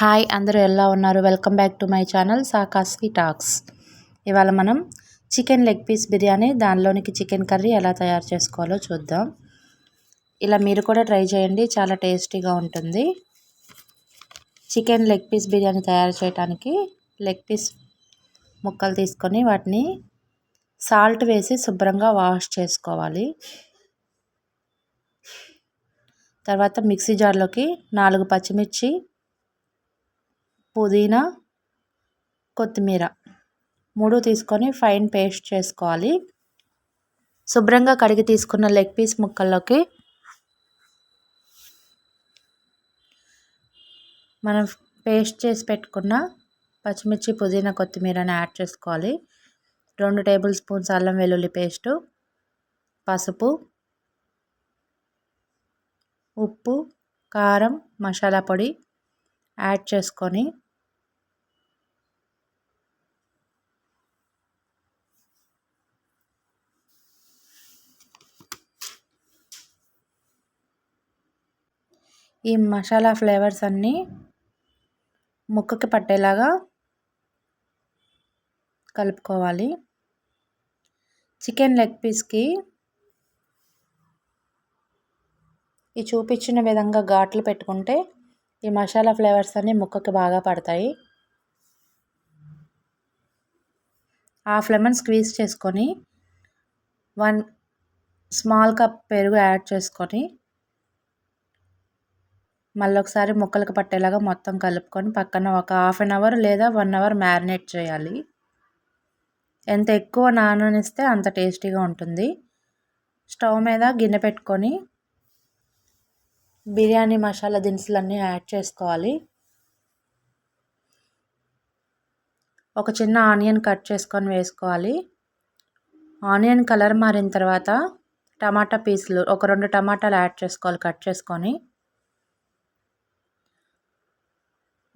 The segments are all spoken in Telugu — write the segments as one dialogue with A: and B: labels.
A: హాయ్ అందరూ ఎలా ఉన్నారు? Welcome back to my channel సాకాస్వి talks. ఇవాళ మనం చికెన్ లెగ్ పీస్ బిర్యానీ దానిలోనికి చికెన్ కర్రీ ఎలా తయారు చేసుకోవాలో చూద్దాం. ఇలా మీరు కూడా ట్రై చేయండి చాలా టేస్టీగా ఉంటుంది. చికెన్ లెగ్ పీస్ బిర్యానీ తయారు చేయడానికి లెగ్ పీస్ ముక్కలు తీసుకొని వాటిని సాల్ట్ వేసి శుభ్రంగా వాష్ చేసుకోవాలి. తర్వాత మిక్సీ జార్లోకి నాలుగు పచ్చిమిర్చి పుదీనా కొత్తిమీర మూడు తీసుకొని ఫైన్ పేస్ట్ చేసుకోవాలి. శుభ్రంగా కడిగి తీసుకున్న లెగ్ పీస్ ముక్కల్లోకి మనం పేస్ట్ చేసి పెట్టుకున్న పచ్చిమిర్చి పుదీనా కొత్తిమీరని యాడ్ చేసుకోవాలి. రెండు టేబుల్ స్పూన్స్ అల్లం వెల్లుల్లి పేస్టు పసుపు ఉప్పు కారం మసాలా పొడి యాడ్ చేసుకొని ఈ మసాలా ఫ్లేవర్స్ అన్నీ ముక్కకి పట్టేలాగా కలుపుకోవాలి. చికెన్ లెగ్ పీస్కి ఈ చూపించిన విధంగా ఘాట్లు పెట్టుకుంటే ఈ మసాలా ఫ్లేవర్స్ అన్నీ ముక్కకి బాగా పడతాయి. హాఫ్ లెమన్ స్క్వీజ్ చేసుకొని వన్ స్మాల్ కప్ పెరుగు యాడ్ చేసుకొని మళ్ళీ ఒకసారి ముక్కలకు పట్టేలాగా మొత్తం కలుపుకొని పక్కన ఒక హాఫ్ అన్ అవర్ లేదా వన్ అవర్ మ్యారినేట్ చేయాలి. ఎంత ఎక్కువ నాననిస్తే అంత టేస్టీగా ఉంటుంది. స్టవ్ మీద గిన్నె పెట్టుకొని బిర్యానీ మసాలా దినుసులన్నీ యాడ్ చేసుకోవాలి. ఒక చిన్న ఆనియన్ కట్ చేసుకొని వేసుకోవాలి. ఆనియన్ కలర్ మారిన తర్వాత టమాటా పీసులు ఒక రెండు టమాటాలు యాడ్ చేసుకోవాలి కట్ చేసుకొని.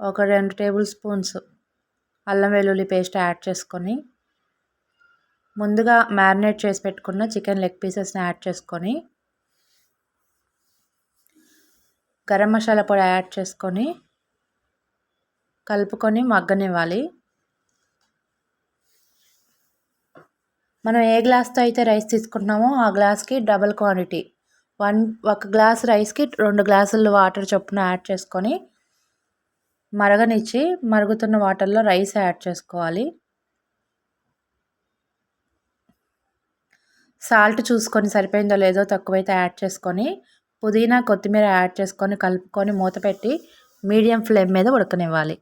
A: ఒక రెండు టేబుల్ స్పూన్స్ అల్లం వెల్లుల్లి పేస్ట్ యాడ్ చేసుకొని ముందుగా మ్యారినేట్ చేసి పెట్టుకున్న చికెన్ లెగ్ పీసెస్ని యాడ్ చేసుకొని గరం మసాలా పొడి యాడ్ చేసుకొని కలుపుకొని మగ్గనివ్వాలి. మనం ఏ గ్లాస్తో అయితే రైస్ తీసుకుంటున్నామో ఆ గ్లాస్కి డబల్ క్వాంటిటీ. వన్ ఒక గ్లాస్ రైస్కి రెండు గ్లాసులు వాటర్ చొప్పున యాడ్ చేసుకొని మరగనిచ్చి మరుగుతున్న వాటర్లో రైస్ యాడ్ చేసుకోవాలి. సాల్ట్ చూసుకొని సరిపోయిందో లేదో తక్కువైతే యాడ్ చేసుకొని పుదీనా కొత్తిమీర యాడ్ చేసుకొని కలుపుకొని మూత పెట్టి మీడియం ఫ్లేమ్ మీద ఉడకనివ్వాలి.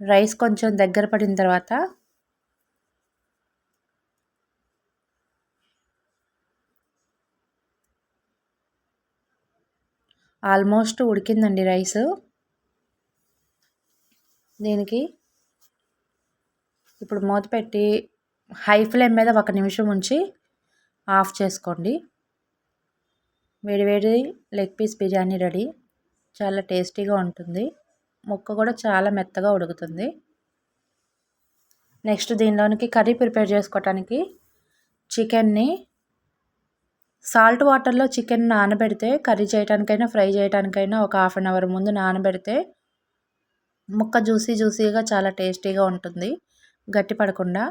A: రైస్ కొంచెం దగ్గర పడిన తర్వాత ఆల్మోస్ట్ ఉడికిందండి రైస్. దీనికి ఇప్పుడు మూత పెట్టి హై ఫ్లేమ్ మీద ఒక నిమిషం ఉంచి ఆఫ్ చేసుకోండి. వేడివేడి లెగ్ పీస్ బిర్యానీ రెడీ. చాలా టేస్టీగా ఉంటుంది. ముక్క కూడా చాలా మెత్తగా ఉడుకుతుంది. నెక్స్ట్ దీనిలోనికి కర్రీ ప్రిపేర్ చేసుకోవటానికి చికెన్ని సాల్ట్ వాటర్లో చికెన్ నానబెడితే కర్రీ చేయడానికైనా ఫ్రై చేయడానికైనా ఒక హాఫ్ అన్ అవర్ ముందు నానబెడితే ముక్క జ్యూసీ జ్యూసీగా చాలా టేస్టీగా ఉంటుంది. గట్టి పడకుండా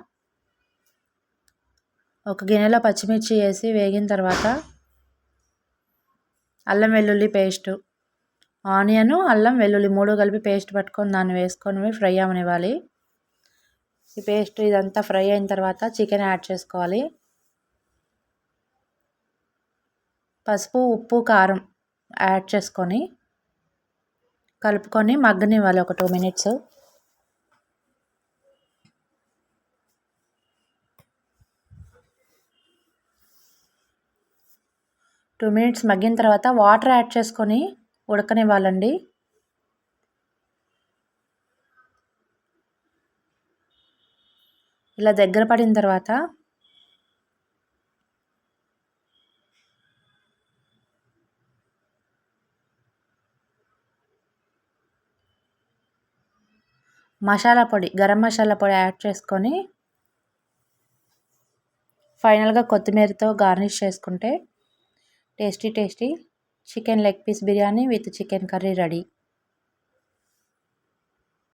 A: ఒక గిన్నెలో పచ్చిమిర్చి వేసి వేగిన తర్వాత అల్లం వెల్లుల్లి పేస్టు ఆనియను అల్లం వెల్లుల్లి మూడు కలిపి పేస్ట్ పట్టుకొని దాన్ని వేసుకొని ఫ్రై అవనివ్వాలి. ఈ పేస్ట్ ఇదంతా ఫ్రై అయిన తర్వాత చికెన్ యాడ్ చేసుకోవాలి. పసుపు ఉప్పు కారం యాడ్ చేసుకొని కలుపుకొని మగ్గనివ్వాలి ఒక టూ మినిట్స్. టూ మినిట్స్ మగ్గిన తర్వాత వాటర్ యాడ్ చేసుకొని ఉడకనివ్వాలండి. ఇలా దగ్గర పడిన తర్వాత మసాలా పొడి గరం మసాలా పొడి యాడ్ చేసుకొని ఫైనల్గా కొత్తిమీరతో గార్నిష్ చేసుకుంటే tasty tasty chicken leg piece biryani with chicken curry ready.